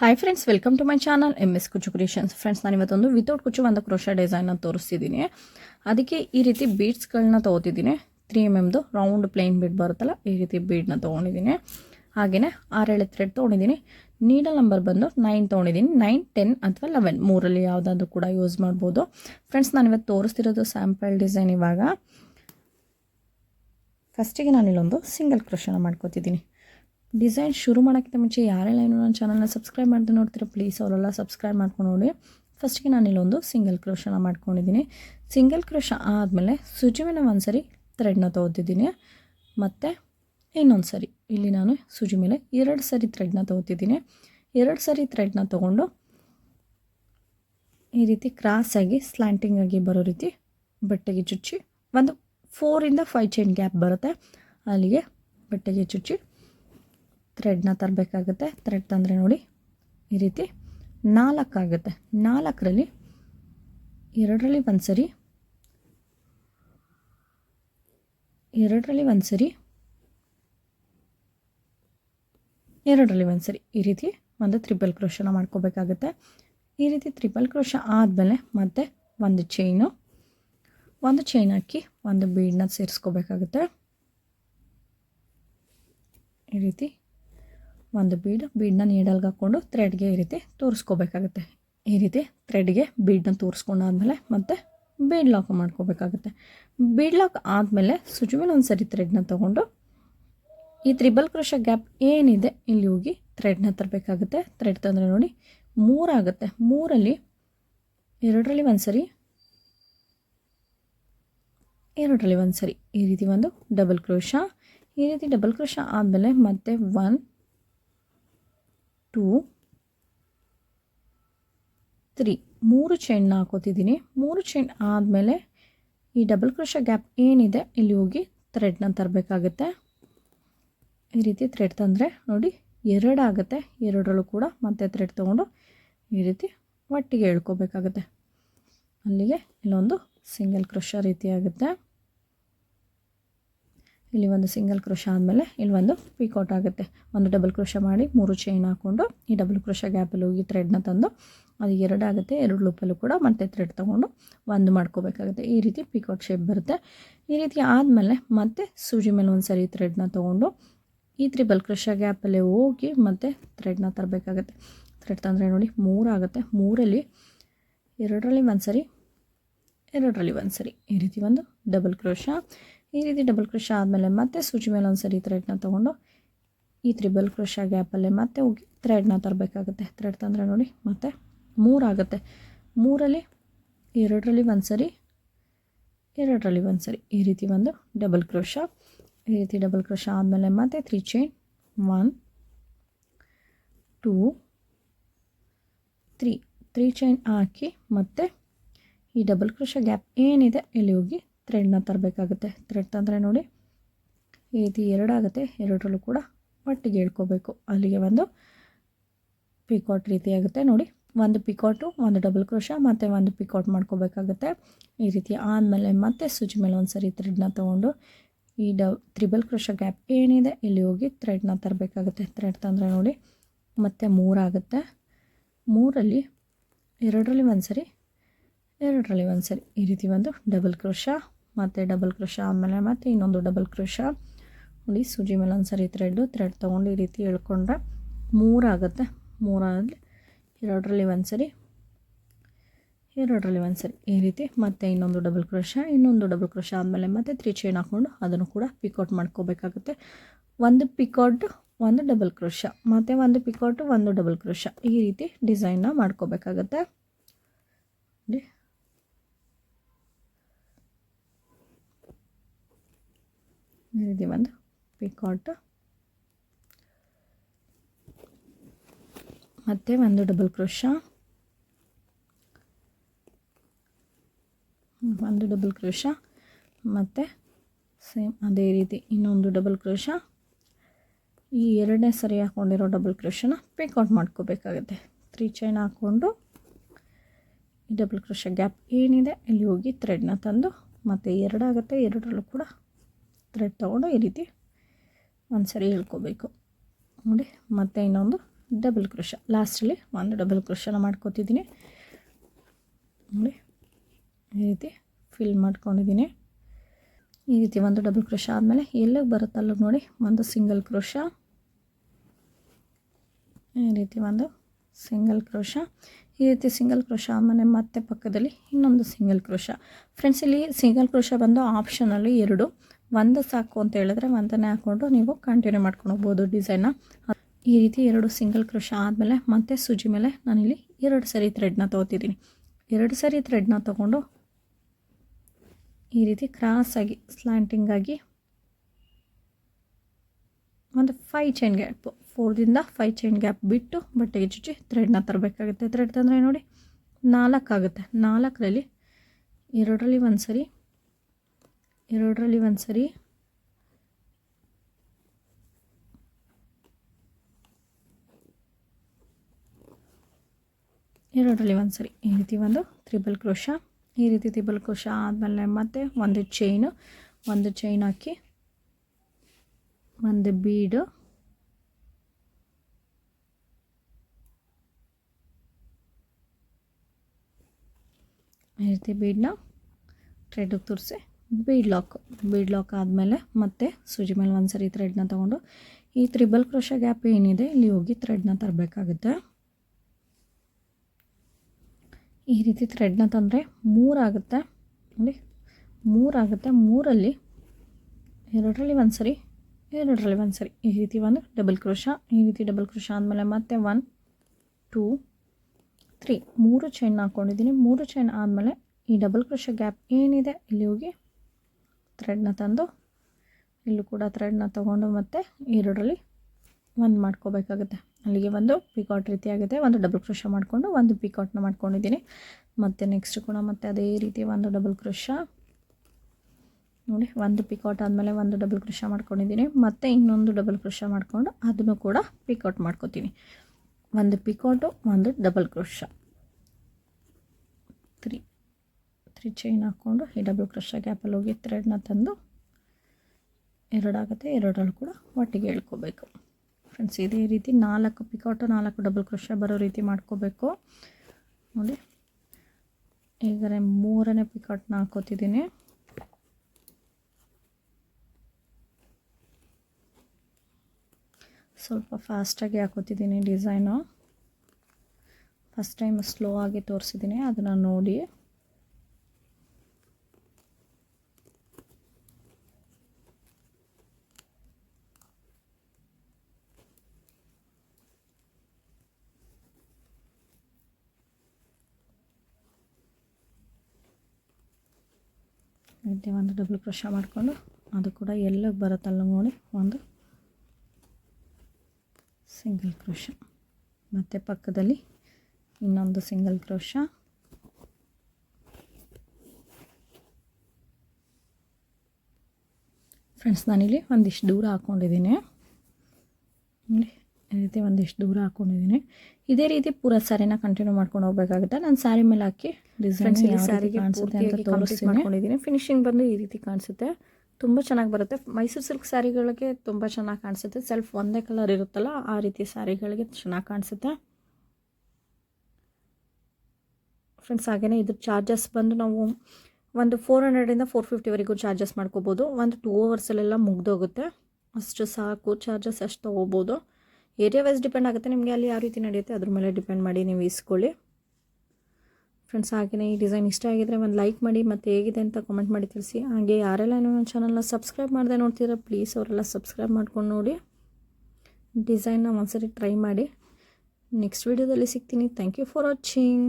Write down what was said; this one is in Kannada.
Hi friends welcome to my channel M S Kuchu creations friends ನಾನು ಇವತ್ತೊಂದು ವಿತೌಟ್ ಕುಚು ಒಂದು ಕ್ರೋಶ ಡಿಸೈನ್ನ ತೋರಿಸ್ತಿದ್ದೀನಿ. ಅದಕ್ಕೆ ಈ ರೀತಿ ಬೀಡ್ಸ್ಗಳನ್ನ ತೊಗೋತಿದ್ದೀನಿ. ತ್ರೀ ಎಂ ಎಮ್ದು ರೌಂಡ್ ಪ್ಲೇನ್ ಬೀಡ್ ಬರುತ್ತಲ್ಲ, ಈ ರೀತಿ ಬೀಡ್ನ ತೊಗೊಂಡಿದ್ದೀನಿ. ಹಾಗೆಯೇ ಆರೇಳು ಥ್ರೆಡ್ ತೊಗೊಂಡಿದ್ದೀನಿ. ನೀಡಲ್ ನಂಬರ್ ಬಂದು ನೈನ್ ತೊಗೊಂಡಿದ್ದೀನಿ. ನೈನ್ ಟೆನ್ ಅಥವಾ ಲೆವೆನ್ ಮೂರಲ್ಲಿ ಯಾವುದಾದ್ರೂ ಕೂಡ ಯೂಸ್ ಮಾಡ್ಬೋದು. ಫ್ರೆಂಡ್ಸ್ ನಾನು ಇವತ್ತು ತೋರಿಸ್ತಿರೋದು ಸ್ಯಾಂಪಲ್ ಡಿಸೈನ್ ಇವಾಗ. ಫಸ್ಟಿಗೆ ನಾನಿಲ್ಲೊಂದು ಸಿಂಗಲ್ ಕ್ರೋಶನ ಮಾಡ್ಕೋತಿದ್ದೀನಿ. ಡಿಸೈನ್ ಶುರು ಮಾಡೋಕ್ಕಿಂತ ಮುಂಚೆ ಯಾರೆಲ್ಲ ಏನು ನನ್ನ ಚಾನಲ್ನ ಸಬ್ಸ್ಕ್ರೈಬ್ ಮಾಡಿದ್ರೆ ನೋಡ್ತೀರ ಪ್ಲೀಸ್ ಅವರೆಲ್ಲ ಸಬ್ಸ್ಕ್ರೈಬ್ ಮಾಡ್ಕೊಂಡು ನೋಡಿ ಫಸ್ಟಿಗೆ ನಾನಿಲ್ಲೊಂದು ಸಿಂಗಲ್ ಕ್ರೋಶನ ಮಾಡ್ಕೊಂಡಿದ್ದೀನಿ. ಸಿಂಗಲ್ ಕ್ರೋಶ ಆದಮೇಲೆ ಸುಜಿ ಒಂದು ಸರಿ ಥ್ರೆಡ್ನ ತೊಗೋತಿದ್ದೀನಿ. ಮತ್ತು ಇನ್ನೊಂದು ಸರಿ. ಇಲ್ಲಿ ನಾನು ಸುಜಿ ಮೇಲೆ ಎರಡು ಸರಿ ಥ್ರೆಡ್ನ ತೊಗೋತಿದ್ದೀನಿ. ಎರಡು ಸರಿ ಥ್ರೆಡ್ನ ತೊಗೊಂಡು ಈ ರೀತಿ ಕ್ರಾಸಾಗಿ ಸ್ಲ್ಯಾಂಟಿಂಗಾಗಿ ಬರೋ ರೀತಿ ಬಟ್ಟೆಗೆ ಚುಚ್ಚಿ ಒಂದು ಫೋರಿಂದ ಫೈವ್ ಚೈನ್ ಗ್ಯಾಪ್ ಬರುತ್ತೆ. ಅಲ್ಲಿಗೆ ಬಟ್ಟೆಗೆ ಚುಚ್ಚಿ ಥ್ರೆಡ್ನ ತರಬೇಕಾಗುತ್ತೆ. ಥ್ರೆಡ್ ತಂದರೆ ನೋಡಿ ಈ ರೀತಿ ನಾಲ್ಕಾಗುತ್ತೆ ನಾಲ್ಕರಲ್ಲಿ ಎರಡರಲ್ಲಿ ಒಂದು ಸರಿ, ಎರಡರಲ್ಲಿ ಒಂದು ಸರಿ, ಎರಡರಲ್ಲಿ ಒಂದು ಸರಿ ಈ ರೀತಿ ಒಂದು ತ್ರಿಬಲ್ ಕ್ರೋಶನ ಮಾಡ್ಕೋಬೇಕಾಗುತ್ತೆ. ಈ ರೀತಿ ತ್ರಿಬಲ್ ಕ್ರೋಶ ಆದಮೇಲೆ ಮತ್ತೆ ಒಂದು ಚೈನು ಒಂದು ಚೈನ್ ಹಾಕಿ ಒಂದು ಬೀಡನ್ನ ಸೇರಿಸ್ಕೋಬೇಕಾಗುತ್ತೆ. ಈ ರೀತಿ ಒಂದು ಬೀಡ್ ಬೀಡನ್ನ ನೀಡಲ್ಗೆ ಹಾಕ್ಕೊಂಡು ಥ್ರೆಡ್ಗೆ ಈ ರೀತಿ ತೋರಿಸ್ಕೋಬೇಕಾಗುತ್ತೆ. ಈ ರೀತಿ ಥ್ರೆಡ್ಗೆ ಬೀಡನ್ನ ತೋರಿಸ್ಕೊಂಡಾದ್ಮೇಲೆ ಮತ್ತೆ ಬೀಡ್ ಲಾಕ್ ಮಾಡ್ಕೋಬೇಕಾಗುತ್ತೆ. ಬೀಡ್ ಲಾಕ್ ಆದಮೇಲೆ ಸುಜು ಮೇಲೆ ಒಂದು ಸರಿ ಥ್ರೆಡ್ನ ತೊಗೊಂಡು ಈ ತ್ರಿಬಲ್ ಕ್ರೋಶ ಗ್ಯಾಪ್ ಏನಿದೆ ಇಲ್ಲಿ ಹೋಗಿ ಥ್ರೆಡ್ನ ತರಬೇಕಾಗುತ್ತೆ. ಥ್ರೆಡ್ ತಂದರೆ ನೋಡಿ ಮೂರಾಗುತ್ತೆ ಮೂರಲ್ಲಿ ಎರಡರಲ್ಲಿ ಒಂದು ಸರಿ, ಎರಡರಲ್ಲಿ ಒಂದು ಸರಿ. ಈ ರೀತಿ ಒಂದು ಡಬಲ್ ಕ್ರೋಶ ಈ ರೀತಿ ಡಬಲ್ ಕ್ರೋಶ ಆದಮೇಲೆ ಮತ್ತೆ ಒನ್ ಟೂ. ತ್ರೀ. ಮೂರು ಚೈನ್ನ ಹಾಕೋತಿದ್ದೀನಿ. ಮೂರು ಚೈನ್ ಆದಮೇಲೆ ಈ ಡಬಲ್ ಕ್ರೋಶ ಗ್ಯಾಪ್ ಏನಿದೆ, ಇಲ್ಲಿ ಹೋಗಿ ಥ್ರೆಡ್ನ ತರಬೇಕಾಗುತ್ತೆ. ಈ ರೀತಿ ಥ್ರೆಡ್ ತಂದರೆ ನೋಡಿ ಎರಡು ಆಗುತ್ತೆ. ಎರಡರಲ್ಲೂ ಕೂಡ ಮತ್ತೆ ಥ್ರೆಡ್ ತೊಗೊಂಡು ಈ ರೀತಿ ಒಟ್ಟಿಗೆ ಎಳ್ಕೊಬೇಕಾಗುತ್ತೆ. ಅಲ್ಲಿಗೆ ಇಲ್ಲೊಂದು ಸಿಂಗಲ್ ಕ್ರೋಶ ರೀತಿ ಆಗುತ್ತೆ. ಇಲ್ಲಿ ಒಂದು ಸಿಂಗಲ್ ಕ್ರೋಶ ಆದಮೇಲೆ ಇಲ್ಲಿ ಒಂದು ಪಿಕೌಟ್ ಆಗುತ್ತೆ. ಒಂದು ಡಬಲ್ ಕ್ರೋಶ ಮಾಡಿ ಮೂರು ಚೈನ್ ಹಾಕ್ಕೊಂಡು ಈ ಡಬಲ್ ಕ್ರೋಶ ಗ್ಯಾಪಲ್ಲಿ ಹೋಗಿ ಥ್ರೆಡ್ನ ತಂದು ಅದು ಎರಡು ಆಗುತ್ತೆ, ಎರಡು ಲೂಪಲ್ಲೂ ಕೂಡ ಮತ್ತೆ ಥ್ರೆಡ್ ತೊಗೊಂಡು ಒಂದು ಮಾಡ್ಕೋಬೇಕಾಗುತ್ತೆ. ಈ ರೀತಿ ಪಿಕೌಟ್ ಶೇಪ್ ಬರುತ್ತೆ. ಈ ರೀತಿ ಆದಮೇಲೆ ಮತ್ತೆ ಸೂಜಿ ಮೇಲೆ ಒಂದು ಸರಿ ಥ್ರೆಡ್ನ ತೊಗೊಂಡು ಈ ತ್ರಿಬಲ್ ಕ್ರೋಶ ಗ್ಯಾಪಲ್ಲೇ ಹೋಗಿ ಮತ್ತೆ ಥ್ರೆಡ್ನ ತರಬೇಕಾಗುತ್ತೆ. ಥ್ರೆಡ್ ತಂದರೆ ನೋಡಿ ಮೂರಾಗುತ್ತೆ ಮೂರಲ್ಲಿ ಎರಡರಲ್ಲಿ ಒಂದು ಸರಿ ಎರಡರಲ್ಲಿ ಒಂದು ಸರಿ ಈ ರೀತಿ ಒಂದು ಡಬಲ್ ಕ್ರೋಶ ಈ ರೀತಿ ಡಬಲ್ ಕ್ರೋಶ ಆದಮೇಲೆ ಮತ್ತೆ ಸೂಜಿ ಮೇಲೆ ಒಂದು ಸರಿ ಥ್ರೆಡ್ನ ತೊಗೊಂಡು ಈ ತ್ರಿಬಲ್ ಕ್ರೋಶ ಗ್ಯಾಪಲ್ಲೇ ಮತ್ತೆ ಹೋಗಿ ಥ್ರೆಡ್ನ ತರಬೇಕಾಗುತ್ತೆ. ಥ್ರೆಡ್ ತಂದರೆ ನೋಡಿ ಮತ್ತೆ ಮೂರಾಗುತ್ತೆ ಮೂರಲ್ಲಿ ಎರಡರಲ್ಲಿ ಒಂದು ಸರಿ, ಎರಡರಲ್ಲಿ ಒಂದು ಸರಿ ಈ ರೀತಿ ಒಂದು ಡಬಲ್ ಕ್ರೋಶ ಈ ರೀತಿ ಡಬಲ್ ಕ್ರೋಶ ಆದಮೇಲೆ ಮತ್ತೆ three chain one two three three chain ಹಾಕಿ ಮತ್ತೆ ಈ ಡಬಲ್ ಕ್ರೋಶ ಗ್ಯಾಪ್ ಏನಿದೆ, ಇಲ್ಲಿ ಹೋಗಿ ಥ್ರೆಡ್ನ ತರಬೇಕಾಗುತ್ತೆ. ಥ್ರೆಡ್ ತಂದರೆ ನೋಡಿ ಈ ರೀತಿ ಎರಡಾಗುತ್ತೆ. ಎರಡರಲ್ಲೂ ಕೂಡ ಒಟ್ಟಿಗೆ ಹೇಳ್ಕೋಬೇಕು ಅಲ್ಲಿಗೆ ಒಂದು ಪಿಕಾಟ್ ರೀತಿ ಆಗುತ್ತೆ ನೋಡಿ, ಒಂದು ಪಿಕಾಟು ಒಂದು ಡಬಲ್ ಕ್ರೋಶ ಮತ್ತು ಒಂದು ಪಿಕಾಟ್ ಮಾಡ್ಕೋಬೇಕಾಗುತ್ತೆ. ಈ ರೀತಿ ಆದಮೇಲೆ ಮತ್ತೆ ಸ್ವಿಚ್ ಮೇಲೆ ಒಂದು ಸರಿ ಥ್ರೆಡ್ನ ತೊಗೊಂಡು ಈ ಡ ತ್ರಿಬಲ್ ಕ್ರೋಶ ಗ್ಯಾಪ್ ಏನಿದೆ, ಇಲ್ಲಿ ಹೋಗಿ ಥ್ರೆಡ್ನ ತರಬೇಕಾಗುತ್ತೆ. ಥ್ರೆಡ್ ತಂದರೆ ನೋಡಿ, ಮತ್ತೆ ಮೂರಾಗುತ್ತೆ. ಮೂರಲ್ಲಿ, ಎರಡರಲ್ಲಿ ಒಂದು ಸರಿ ಎರಡರಲ್ಲಿ ಒಂದು ಸರಿ ಈ ರೀತಿ ಒಂದು ಡಬಲ್ ಕ್ರೋಶ ಮತ್ತು ಡಬಲ್ ಕ್ರೋಶ ಆದಮೇಲೆ ಮತ್ತೆ ಇನ್ನೊಂದು ಡಬಲ್ ಕ್ರೋಶ ನೋಡಿ, ಸೂಜಿ ಮೇಲೆ ಒಂದು ಸರಿ ಥ್ರೆಡ್ಡು ಥ್ರೆಡ್ ತೊಗೊಂಡು ಈ ರೀತಿ ಎಳ್ಕೊಂಡ್ರೆ ಮೂರಾಗುತ್ತೆ ಮೂರಾಗಲಿ ಎರಡರಲ್ಲಿ ಒಂದು ಸರಿ, ಎರಡರಲ್ಲಿ ಒಂದು ಸರಿ ಈ ರೀತಿ ಮತ್ತೆ ಇನ್ನೊಂದು ಡಬಲ್ ಕ್ರೋಶ ಇನ್ನೊಂದು ಡಬಲ್ ಕ್ರೋಶ ಆದಮೇಲೆ ಮತ್ತೆ ತ್ರೀ ಚೈನ್ ಹಾಕ್ಕೊಂಡು ಅದನ್ನು ಕೂಡ ಪಿಕೌಟ್ ಮಾಡ್ಕೋಬೇಕಾಗುತ್ತೆ. ಒಂದು ಪಿಕೌಟ್ ಒಂದು ಡಬಲ್ ಕ್ರೋಶ ಮತ್ತು ಒಂದು ಪಿಕೌಟು ಒಂದು ಡಬಲ್ ಕ್ರೋಶ ಈ ರೀತಿ ಡಿಸೈನ್ನ ಮಾಡ್ಕೋಬೇಕಾಗತ್ತೆ ನೋಡಿ ರೀತಿ ಒಂದು ಪಿಕಾಟ್ ಮತ್ತು ಒಂದು ಡಬಲ್ ಕ್ರೋಶ ಒಂದು ಡಬಲ್ ಕ್ರೋಶ ಮತ್ತು ಸೇಮ್ ಅದೇ ರೀತಿ ಇನ್ನೊಂದು ಡಬಲ್ ಕ್ರೋಶ ಈ ಎರಡನೇ ಸರಿ ಹಾಕ್ಕೊಂಡಿರೋ ಡಬಲ್ ಕ್ರೋಶನ ಪಿಕೌಟ್ ಮಾಡ್ಕೋಬೇಕಾಗುತ್ತೆ. ತ್ರೀ ಚೈನ್ ಹಾಕ್ಕೊಂಡು ಈ ಡಬಲ್ ಕ್ರೋಶ ಗ್ಯಾಪ್ ಏನಿದೆ ಅಲ್ಲಿ ಹೋಗಿ ಥ್ರೆಡ್ನ ತಂದು ಮತ್ತು ಎರಡಾಗುತ್ತೆ, ಎರಡರಲ್ಲೂ ಕೂಡ ಥ್ರೆಡ್ ತೊಗೊಂಡು ಈ ರೀತಿ ಒಂದು ಸರಿ ಹೇಳ್ಕೋಬೇಕು. ನೋಡಿ, ಮತ್ತು ಇನ್ನೊಂದು ಡಬಲ್ ಕ್ರೋಶ ಲಾಸ್ಟಲ್ಲಿ ಒಂದು ಡಬಲ್ ಕ್ರೋಶನ ಮಾಡ್ಕೋತಿದ್ದೀನಿ. ನೋಡಿ, ಈ ರೀತಿ ಫಿಲ್ ಮಾಡ್ಕೊಂಡಿದ್ದೀನಿ. ಈ ರೀತಿ ಒಂದು ಡಬಲ್ ಕ್ರೋಶ ಆದಮೇಲೆ ಎಲ್ಲಿಗೆ ಬರುತ್ತಲ್ಲ ನೋಡಿ, ಒಂದು ಸಿಂಗಲ್ ಕ್ರೋಶ ಈ ರೀತಿ ಒಂದು ಸಿಂಗಲ್ ಕ್ರೋಶ ಈ ರೀತಿ ಸಿಂಗಲ್ ಕ್ರೋಶ ಆದಮೇಲೆ ಮತ್ತೆ ಪಕ್ಕದಲ್ಲಿ ಇನ್ನೊಂದು ಸಿಂಗಲ್ ಕ್ರೋಶ ಫ್ರೆಂಡ್ಸ್ ಇಲ್ಲಿ ಸಿಂಗಲ್ ಕ್ರೋಶ ಬಂದು ಆಪ್ಷನಲ್ಲಿ ಎರಡು. ಒಂದು ಸಾಕು ಅಂತ ಹೇಳಿದ್ರೆ ಒಂದನ್ನೇ ಹಾಕ್ಕೊಂಡು ನೀವು ಕಂಟಿನ್ಯೂ ಮಾಡ್ಕೊಂಡು ಹೋಗ್ಬೋದು ಡಿಸೈನ್ನ ಈ ರೀತಿ ಎರಡು ಸಿಂಗಲ್ ಕ್ರೋಶ ಆದಮೇಲೆ ಮತ್ತೆ ಸೂಜಿ ಮೇಲೆ ನಾನಿಲ್ಲಿ ಎರಡು ಸರಿ ಥ್ರೆಡ್ನ ತೊಗೋತಿದ್ದೀನಿ. ಎರಡು ಸರಿ ಥ್ರೆಡ್ನ ತೊಗೊಂಡು ಈ ರೀತಿ ಕ್ರಾಸಾಗಿ ಸ್ಲ್ಯಾಂಟಿಂಗಾಗಿ ಒಂದು ಫೈ ಚೈನ್ ಗ್ಯಾಪ್ ಫೋರ್ದಿಂದ ಫೈ ಚೈನ್ ಗ್ಯಾಪ್ ಬಿಟ್ಟು ಬಟ್ಟೆಗೆ ಚುಚ್ಚಿ ಥ್ರೆಡ್ನ ತರಬೇಕಾಗುತ್ತೆ. ಥ್ರೆಡ್ ತಂದರೆ ನೋಡಿ ನಾಲ್ಕಾಗುತ್ತೆ ನಾಲ್ಕರಲ್ಲಿ ಎರಡರಲ್ಲಿ ಒಂದು ಸರಿ ಎರಡರಲ್ಲಿ ಒಂದು ಸರಿ. ಎರಡರಲ್ಲಿ ಒಂದು ಸರಿ. ಈ ರೀತಿ ಒಂದು ತ್ರಿಬಲ್ ಕ್ರೋಶ. ಈ ರೀತಿ ತ್ರಿಬಲ್ ಕ್ರೋಶ ಆದಮೇಲೆ ಮತ್ತೆ ಒಂದು ಚೈನು ಒಂದು ಚೈನ್ ಹಾಕಿ, ಒಂದು ಬೀಡು ಈ ರೀತಿ ಬೀಡನ್ನ ಟ್ರೆಡ್ಗೆ ತುರಿಸಿ. ಬೀಡ್ ಲಾಕ್ ಬೀಡ್ ಲಾಕ್ ಆದಮೇಲೆ ಮತ್ತೆ ಸೂಜಿ ಮೇಲೆ ಒಂದು ಸರಿ ಥ್ರೆಡ್ನ ತೊಗೊಂಡು ಈ ತ್ರಿಬಲ್ ಕ್ರೋಶ ಗ್ಯಾಪ್ ಏನಿದೆ ಇಲ್ಲಿ ಹೋಗಿ ಥ್ರೆಡ್ನ ತರಬೇಕಾಗುತ್ತೆ. ಈ ರೀತಿ ಥ್ರೆಡ್ನ ತಂದರೆ ಮೂರಾಗುತ್ತೆ ನೋಡಿ ಮೂರಾಗುತ್ತೆ ಮೂರಲ್ಲಿ ಎರಡರಲ್ಲಿ ಒಂದು ಸರಿ, ಎರಡರಲ್ಲಿ ಒಂದು ಸರಿ. ಈ ರೀತಿ ಒಂದು ಡಬಲ್ ಕ್ರೋಶ ಈ ರೀತಿ ಡಬಲ್ ಕ್ರೋಶ ಆದಮೇಲೆ ಮತ್ತೆ ಒನ್ ಟೂ ತ್ರೀ ಮೂರು ಚೈನ್ ಹಾಕ್ಕೊಂಡಿದ್ದೀನಿ ಮೂರು ಚೈನ್ ಆದಮೇಲೆ ಈ ಡಬಲ್ ಕ್ರೋಶ ಗ್ಯಾಪ್ ಏನಿದೆ, ಇಲ್ಲಿ ಹೋಗಿ ಥ್ರೆಡ್ನ ತಂದು ಇಲ್ಲೂ ಕೂಡ ಥ್ರೆಡ್ನ ತೊಗೊಂಡು ಮತ್ತು ಎರಡರಲ್ಲಿ ಒಂದು ಮಾಡ್ಕೋಬೇಕಾಗುತ್ತೆ. ಅಲ್ಲಿಗೆ ಒಂದು ಪಿಕಾಟ್ ರೀತಿ ಆಗುತ್ತೆ ಒಂದು ಡಬಲ್ ಕ್ರೋಶ ಮಾಡಿಕೊಂಡು ಒಂದು ಪಿಕಾಟ್ನ ಮಾಡ್ಕೊಂಡಿದ್ದೀನಿ. ಮತ್ತು ನೆಕ್ಸ್ಟ್ ಕೂಡ ಮತ್ತೆ ಅದೇ ರೀತಿ ಒಂದು ಡಬಲ್ ಕ್ರೋಶ ನೋಡಿ, ಒಂದು ಪಿಕಾಟ್ ಆದಮೇಲೆ ಒಂದು ಡಬಲ್ ಕ್ರೋಶ ಮಾಡ್ಕೊಂಡಿದ್ದೀನಿ. ಮತ್ತು ಇನ್ನೊಂದು ಡಬಲ್ ಕ್ರೋಶ ಮಾಡಿಕೊಂಡು ಅದನ್ನು ಕೂಡ ಪಿಕೌಟ್ ಮಾಡ್ಕೋತೀನಿ. ಒಂದು ಪಿಕೌಟು ಒಂದು double crochet three three chain ಹಾಕ್ಕೊಂಡು ಈ ಡಬಲ್ ಕ್ರೋಶ ಗ್ಯಾಪಲ್ಲಿ ಹೋಗಿ ಥ್ರೆಡ್ನ ತಂದು ಎರಡಾಗುತ್ತೆ, ಎರಡರಲ್ಲಿ ಕೂಡ ಒಟ್ಟಿಗೆ ಹೇಳ್ಕೋಬೇಕು ಫ್ರೆಂಡ್ಸ್ ಇದೇ ರೀತಿ ನಾಲ್ಕು ಪಿಕೌಟು ನಾಲ್ಕು ಡಬಲ್ ಕ್ರಶ ಬರೋ ರೀತಿ ಮಾಡ್ಕೋಬೇಕು. ನೋಡಿ ಈಗ ಮೂರನೇ ಪಿಕೌಟ್ನ ಹಾಕೋತಿದ್ದೀನಿ. ಸ್ವಲ್ಪ ಫಾಸ್ಟಾಗಿ ಹಾಕೋತಿದ್ದೀನಿ ಡಿಸೈನು ಫಸ್ಟ್ ಟೈಮ್ ಸ್ಲೋ ಆಗಿ ತೋರಿಸಿದ್ದೀನಿ, ಅದನ್ನು ನೋಡಿ. ಮತ್ತೆ ಒಂದು ಡಬಲ್ ಕ್ರೋಶ ಮಾಡಿಕೊಂಡು ಅದು ಕೂಡ ಎಲ್ಲ ಬರುತ್ತಲ್ಲ ನೋಡಿ ಒಂದು ಸಿಂಗಲ್ ಕ್ರೋಶ ಮತ್ತು ಪಕ್ಕದಲ್ಲಿ ಇನ್ನೊಂದು ಸಿಂಗಲ್ ಕ್ರೋಶ ಫ್ರೆಂಡ್ಸ್ ನಾನಿಲ್ಲಿ ಒಂದಿಷ್ಟು ದೂರ ಹಾಕ್ಕೊಂಡಿದ್ದೀನಿ ನೋಡಿ. ಈ ರೀತಿ ಒಂದಿಷ್ಟು ದೂರ ಹಾಕೊಂಡಿದ್ದೀನಿ. ಇದೇ ರೀತಿ ಪೂರ ಸ್ಯಾರಿನ ಕಂಟಿನ್ಯೂ ಮಾಡ್ಕೊಂಡು ಹೋಗ್ಬೇಕಾಗುತ್ತೆ. ನಾನು ಸ್ಯಾರಿ ಮೇಲೆ ಹಾಕಿ ಡಿಸೈನ್ ಸ್ಯಾರಿಗೆ ಕಾಣಿಸುತ್ತೆ ಅಂತ ತೋರಿಸ್ತೀನಿ. ಮಾಡ್ಕೊಂಡಿದ್ದೀನಿ. ಫಿನಿಶಿಂಗ್ ಬಂದು ಈ ರೀತಿ ಕಾಣಿಸುತ್ತೆ. ತುಂಬ ಚೆನ್ನಾಗಿ ಬರುತ್ತೆ. ಮೈಸೂರು ಸಿಲ್ಕ್ ಸ್ಯಾರಿಗಳಿಗೆ ತುಂಬ ಚೆನ್ನಾಗಿ ಕಾಣಿಸುತ್ತೆ. ಸೆಲ್ಫ್ ಒಂದೇ ಕಲರ್ ಇರುತ್ತಲ್ಲ ಆ ರೀತಿ ಸ್ಯಾರಿಗಳಿಗೆ ಚೆನ್ನಾಗಿ ಕಾಣಿಸುತ್ತೆ. ಫ್ರೆಂಡ್ಸ್ ಹಾಗೆಯೇ ಇದ್ರ ಚಾರ್ಜಸ್ ಬಂದು ನಾವು ಒಂದು ಫೋರ್ ಹಂಡ್ರೆಡಿಂದ ಫೋರ್ ಫಿಫ್ಟಿವರೆಗೂ ಚಾರ್ಜಸ್ ಮಾಡ್ಕೋಬೋದು. ಒಂದು ಟೂ ಅವರ್ಸಲ್ಲೆಲ್ಲ ಮುಗ್ದೋಗುತ್ತೆ. ಅಷ್ಟು ಸಾಕು ಚಾರ್ಜಸ್ ಅಷ್ಟು ತೊಗೋಬೋದು. ಏರಿಯಾ ವೈಸ್ ಡಿಪೆಂಡ್ ಆಗುತ್ತೆ. ನಿಮಗೆ ಅಲ್ಲಿ ಯಾವ ರೀತಿ ನಡೆಯುತ್ತೆ ಅದ್ರ ಮೇಲೆ ಡಿಪೆಂಡ್ ಮಾಡಿ ನೀವು ಇಸ್ಕೊಳ್ಳಿ ಫ್ರೆಂಡ್ಸ್ ಹಾಗೆಯೇ ಈ ಡಿಸೈನ್ ಇಷ್ಟ ಆಗಿದ್ರೆ ಒಂದು ಲೈಕ್ ಮಾಡಿ, ಮತ್ತು ಹೇಗಿದೆ ಅಂತ ಕಮೆಂಟ್ ಮಾಡಿ ತಿಳಿಸಿ. ಹಾಗೆ ಯಾರೆಲ್ಲ ನನ್ನ ಚಾನಲ್ನ ಸಬ್ಸ್ಕ್ರೈಬ್ ಮಾಡದೆ ನೋಡ್ತೀರಾ ಪ್ಲೀಸ್ ಅವರೆಲ್ಲ ಸಬ್ಸ್ಕ್ರೈಬ್ ಮಾಡ್ಕೊಂಡು ನೋಡಿ. ಡಿಸೈನ್ನ ಒಂದ್ಸರಿ ಟ್ರೈ ಮಾಡಿ. ನೆಕ್ಸ್ಟ್ ವೀಡಿಯೋದಲ್ಲಿ ಸಿಗ್ತೀನಿ. Thank you for watching